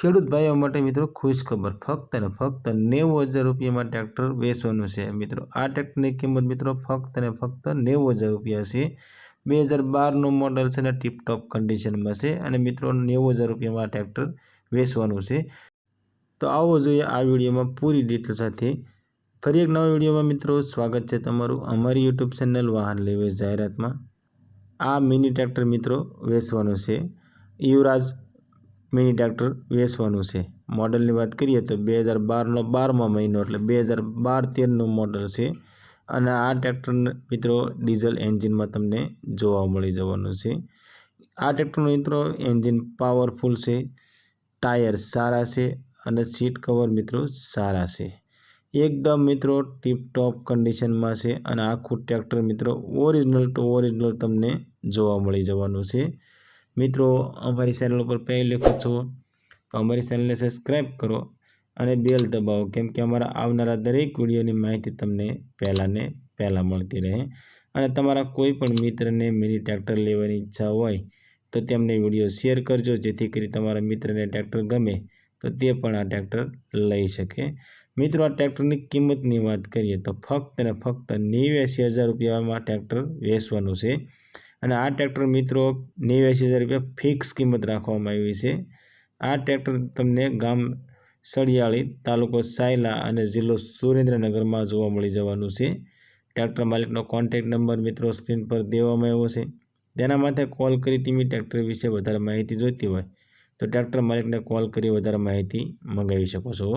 ખેડૂત ભાઈઓ માટે મિત્રો ખુશ ખબર. ફક્ત અને ફક્ત નેવું હજાર રૂપિયામાં ટ્રેક્ટર વેચવાનું છે. મિત્રો, આ ટ્રેક્ટરની કિંમત મિત્રો ફક્ત અને ફક્ત નેવું હજાર રૂપિયા છે. બે હજાર બારનું મોડલ છે ને ટીપટોપ કન્ડિશનમાં છે અને મિત્રો નેવું હજાર રૂપિયામાં ટ્રેક્ટર વેચવાનું છે. તો આવો જોઈએ આ વિડીયોમાં પૂરી ડિટેલ સાથે. ફરી એક નવા વિડીયોમાં મિત્રો સ્વાગત છે તમારું અમારી યુટ્યુબ ચેનલ વાહન લેવે જાહેરાતમાં. આ મિની ટ્રેક્ટર મિત્રો વેચવાનું છે. યુવરાજ મિની ટ્રેક્ટર વેચવાનું છે. મોડલની વાત કરીએ તો બે હજાર બારનો બારમો મહિનો એટલે બે હજાર બાર તેરનું મોડલ છે. અને આ ટ્રેક્ટર મિત્રો, ડીઝલ એન્જિનમાં તમને જોવા મળી જવાનું છે. આ ટ્રેક્ટરનું મિત્રો, એન્જિન પાવરફુલ છે, ટાયર સારા છે અને સીટ કવર મિત્રો સારા છે. એકદમ મિત્રો ટીપટોપ કન્ડિશનમાં છે અને આખું ટ્રેક્ટર મિત્રો ઓરિજિનલ ટુ ઓરિજિનલ તમને જોવા મળી જવાનું છે. મિત્રો, અમારી ચેનલ ઉપર પહેલી વખત છો, તો અમારી ચેનલને સબસ્ક્રાઈબ કરો અને બેલ દબાવો, કેમ કે અમારા આવનારા દરેક વિડીયોની માહિતી તમને પહેલાં ને પહેલાં મળતી રહે. અને તમારા કોઈ પણ મિત્રને મિની ટ્રેક્ટર લેવાની ઈચ્છા હોય, તો તેમને વીડિયો શેર કરજો, જેથી કરી તમારા મિત્રને ટ્રેક્ટર ગમે, તો તે પણ આ ટ્રેક્ટર લઈ શકે. મિત્રો, આ ટ્રેક્ટરની કિંમતની વાત કરીએ, તો ફક્ત ને ફક્ત નેવ્યાસી હજાર રૂપિયામાં ટ્રેક્ટર વેચવાનું છે. અને આ ટ્રેક્ટર મિત્રો નેવ્યાસી હજાર રૂપિયા ફિક્સ કિંમત રાખવામાં આવી છે. આ ટ્રેક્ટર તમને ગામ સળિયાળી તાલુકો સાયલા અને જિલ્લો સુરેન્દ્રનગરમાં જોવા મળી જવાનું છે. ટ્રેક્ટર માલિકનો કોન્ટેક્ટ નંબર મિત્રો સ્ક્રીન પર દેવામાં આવ્યો છે. તેના માટે કોલ કરી તમે ટ્રેક્ટર વિશે વધારે માહિતી જોઈતી હોય તો ટ્રેક્ટર માલિકને કોલ કરી વધારે માહિતી મંગાવી શકો છો.